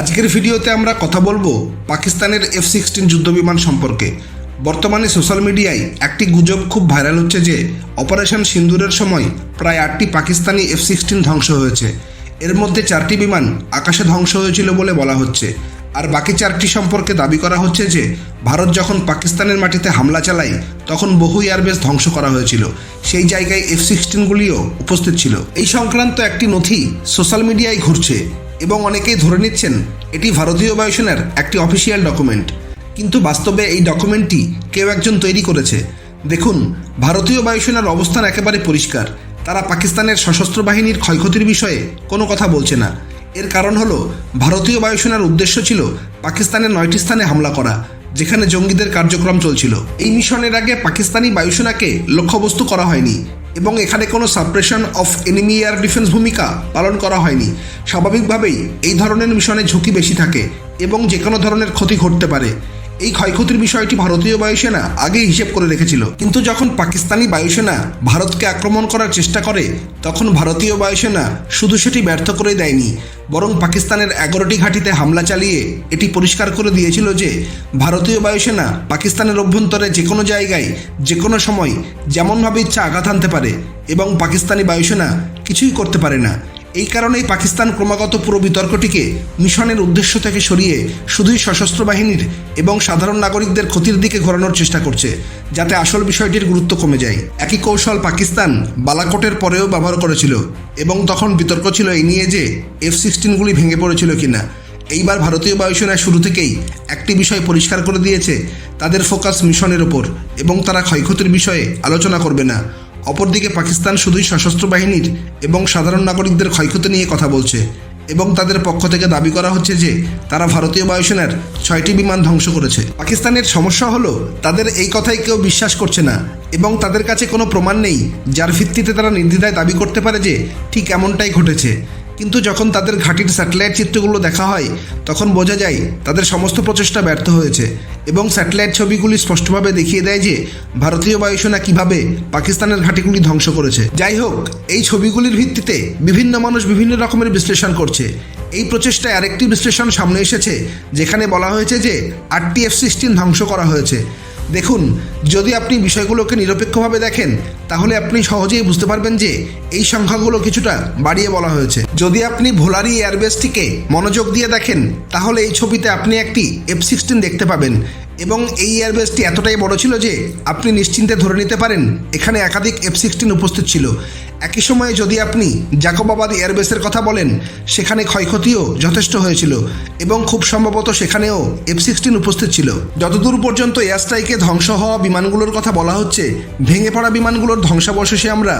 আজকের ভিডিওতে আমরা কথা বলব পাকিস্তানের এফ সিক্সটিন যুদ্ধবিমান সম্পর্কে। বর্তমানে সোশ্যাল মিডিয়ায় একটি গুজব খুব ভাইরাল হচ্ছে যে, অপারেশন সিন্দুরের সময় প্রায় আটটি পাকিস্তানি এফ সিক্সটিন ধ্বংস হয়েছে। এর মধ্যে চারটি বিমান আকাশে ধ্বংস হয়েছিল বলে বলা হচ্ছে। আর বাকি চারটি সম্পর্কে দাবি করা হচ্ছে যে, ভারত যখন পাকিস্তানের মাটিতে হামলা চালায়, তখন বহু এয়ারবেস ধ্বংস করা হয়েছিল। সেই জায়গায় এফ সিক্সটিনগুলিও উপস্থিত ছিল। এই সংক্রান্ত একটি নথি সোশ্যাল মিডিয়ায় ঘুরছে। এবং অনেকেই ধরে নিচ্ছেন এটি ভারতীয় বায়ুসেনার একটি অফিসিয়াল ডকুমেন্ট। কিন্তু বাস্তবে এই ডকুমেন্টটি কেউ একজন তৈরি করেছে। দেখুন, ভারতীয় বায়ুসেনার অবস্থান একেবারে পরিষ্কার। তারা পাকিস্তানের সশস্ত্র বাহিনীর ক্ষয়ক্ষতির বিষয়ে কোনো কথা বলছে না। এর কারণ হলো, ভারতীয় বায়ুসেনার উদ্দেশ্য ছিল পাকিস্তানের নয়টি স্থানে হামলা করা, যেখানে জঙ্গিদের কার্যক্রম চলছিল। এই মিশনের আগে পাকিস্তানি বায়ুসেনাকে লক্ষ্যবস্তু করা হয়নি। এবং এখানে কোনো suppression of enemy air defence ভূমিকা পালন করা হয়নি। স্বাভাবিকভাবেই এই ধরনের মিশনে ঝুঁকি বেশি থাকে এবং যে কোনো ধরনের ক্ষতি ঘটতে পারে। এই ক্ষয়ক্ষতির বিষয়টি ভারতীয় বায়ুসেনা আগেই হিসেব করে রেখেছিল। কিন্তু যখন পাকিস্তানি বায়ুসেনা ভারতকে আক্রমণ করার চেষ্টা করে, তখন ভারতীয় বায়ুসেনা শুধু সেটি ব্যর্থ করে দেয়নি, বরং পাকিস্তানের এগারোটি ঘাঁটিতে হামলা চালিয়ে এটি পরিষ্কার করে দিয়েছিল যে, ভারতীয় বায়ুসেনা পাকিস্তানের অভ্যন্তরে যে কোনো জায়গায় যে কোনো সময় যেমনভাবে ইচ্ছা আঘাত আনতে পারে এবং পাকিস্তানি বায়ুসেনা কিছুই করতে পারে না। এই কারণেই পাকিস্তান ক্রমাগত পুরো বিতর্কটিকে মিশনের উদ্দেশ্য থেকে সরিয়ে শুধুই সশস্ত্র বাহিনীর এবং সাধারণ নাগরিকদের ক্ষতির দিকে ঘোরানোর চেষ্টা করছে, যাতে আসল বিষয়টির গুরুত্ব কমে যায়। একই কৌশল পাকিস্তান বালাকোটের পরেও ব্যবহার করেছিল এবং তখন বিতর্ক ছিল এই নিয়ে যে এফ সিক্সটিনগুলি ভেঙে পড়েছিল কিনা। এইবার ভারতীয় বায়ুসেনা শুরু থেকেই একটি বিষয় পরিষ্কার করে দিয়েছে, তাদের ফোকাস মিশনের ওপর এবং তারা ক্ষয়ক্ষতির বিষয়ে আলোচনা করবে না। অপরদিকে পাকিস্তান শুধুই সশস্ত্র বাহিনীর এবং সাধারণ নাগরিকদের ক্ষয়ক্ষতি নিয়ে কথা বলছে এবং তাদের পক্ষ থেকে দাবি করা হচ্ছে যে তারা ভারতীয় বায়ুসেনার ছয়টি বিমান ধ্বংস করেছে। পাকিস্তানের সমস্যা হলো, তাদের এই কথাই কেউ বিশ্বাস করছে না এবং তাদের কাছে কোনো প্রমাণ নেই, যার ভিত্তিতে তারা নির্দ্বিধায় দাবি করতে পারে যে ঠিক এমনটাই ঘটেছে। কিন্তু যখন তাদের ঘাঁটির স্যাটেলাইট চিত্রগুলো দেখা হয়, তখন বোঝা যায় তাদের সমস্ত প্রচেষ্টা ব্যর্থ হয়েছে এবং স্যাটেলাইট ছবিগুলি স্পষ্টভাবে দেখিয়ে দেয় যে ভারতীয় বায়ুসেনা কীভাবে পাকিস্তানের ঘাঁটিগুলি ধ্বংস করেছে। যাই হোক, এই ছবিগুলির ভিত্তিতে বিভিন্ন মানুষ বিভিন্ন রকমের বিশ্লেষণ করছে। এই প্রচেষ্টায় আরেকটি বিশ্লেষণ সামনে এসেছে, যেখানে বলা হয়েছে যে আটটি এফ সিক্সটিন ধ্বংস করা হয়েছে। দেখুন, যদি আপনি বিষয়গুলোকে নিরপেক্ষভাবে দেখেন, তাহলে আপনি সহজেই বুঝতে পারবেন যে এই সংখ্যাগুলো কিছুটা বাড়িয়ে বলা হয়েছে। যদি আপনি ভোলারি এয়ারবেসটিকে মনোযোগ দিয়ে দেখেন, তাহলে এই ছবিতে আপনি একটি এফ সিক্সটিন দেখতে পাবেন এবং এই এয়ারবেসটি এতটাই বড় ছিল যে আপনি নিশ্চিন্তে ধরে নিতে পারেন, এখানে একাধিক এফ সিক্সটিন উপস্থিত ছিল। একই সময়ে যদি আপনি জাকবাবাদ এয়ারবেসের কথা বলেন, সেখানে ক্ষয়ক্ষতিও যথেষ্ট হয়েছিল এবং খুব সম্ভবত সেখানেও এফ সিক্সটিন উপস্থিত ছিল। যতদূর পর্যন্ত এয়ার স্ট্রাইকে ধ্বংস হওয়া বিমানগুলোর কথা বলা হচ্ছে, ভেঙে পড়া বিমানগুলোর ধ্বংসাবশেষে আমরা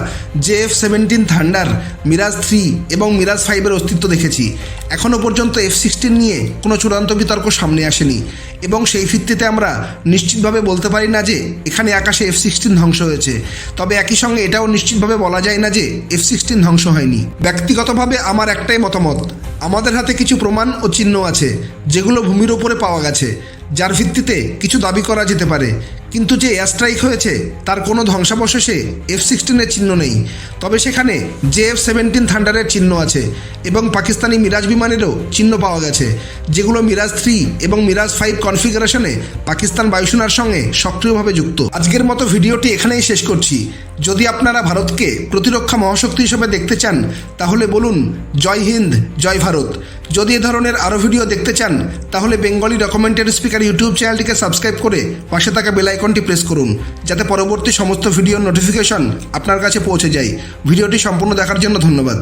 J F seventeen Thunder Mirage three এবং মিরাজ ফাইভের অস্তিত্ব দেখেছি। এখনও পর্যন্ত এফ সিক্সটিন নিয়ে কোনো চূড়ান্ত বিতর্ক সামনে আসেনি। এবং সেই ভিত্তিতে আমরা নিশ্চিতভাবে বলতে পারি না যে এখানে আকাশে এফ সিক্সটিন ধ্বংস হয়েছে। তবে একই সঙ্গে এটাও নিশ্চিতভাবে বলা যায় না যে এফ সিক্সটিন ধ্বংস হয়নি। ব্যক্তিগতভাবে আমার একটাই মতামত, আমাদের হাতে কিছু প্রমাণ ও চিহ্ন আছে, যেগুলো ভূমির ওপরে পাওয়া গেছে। যার ভিত্তিতে কিছু দাবি করা যেতে পারে। কিন্তু যে এয়ার স্ট্রাইক হয়েছে, তার কোনো ধ্বংসাবশেষে এফ সিক্সটিনের চিহ্ন নেই। তবে সেখানে জে এফ সেভেন্টিন থান্ডারের চিহ্ন আছে এবং পাকিস্তানি মিরাজ বিমানেরও চিহ্ন পাওয়া গেছে। যেগুলো মিরাজ থ্রি এবং মিরাজ ফাইভ কনফিগারেশনে পাকিস্তান বায়ুসেনার সঙ্গে সক্রিয়ভাবে যুক্ত। আজকের মতো ভিডিওটি এখানেই শেষ করছি। যদি আপনারা ভারতকে প্রতিরক্ষা মহাশক্তি হিসেবে দেখতে চান, তাহলে বলুন, জয় হিন্দ, জয় ভারত। যদি এ ধরনের আরও ভিডিও দেখতে চান, তাহলে বেঙ্গলি ডকুমেন্টারি স্পিকার ইউটিউব চ্যানেলটিকে সাবস্ক্রাইব করে পাশে থাকা বেলাইকনটি প্রেস করুন, যাতে পরবর্তী সমস্ত ভিডিওর নোটিফিকেশন আপনার কাছে পৌঁছে যায়। ভিডিওটি সম্পূর্ণ দেখার জন্য ধন্যবাদ।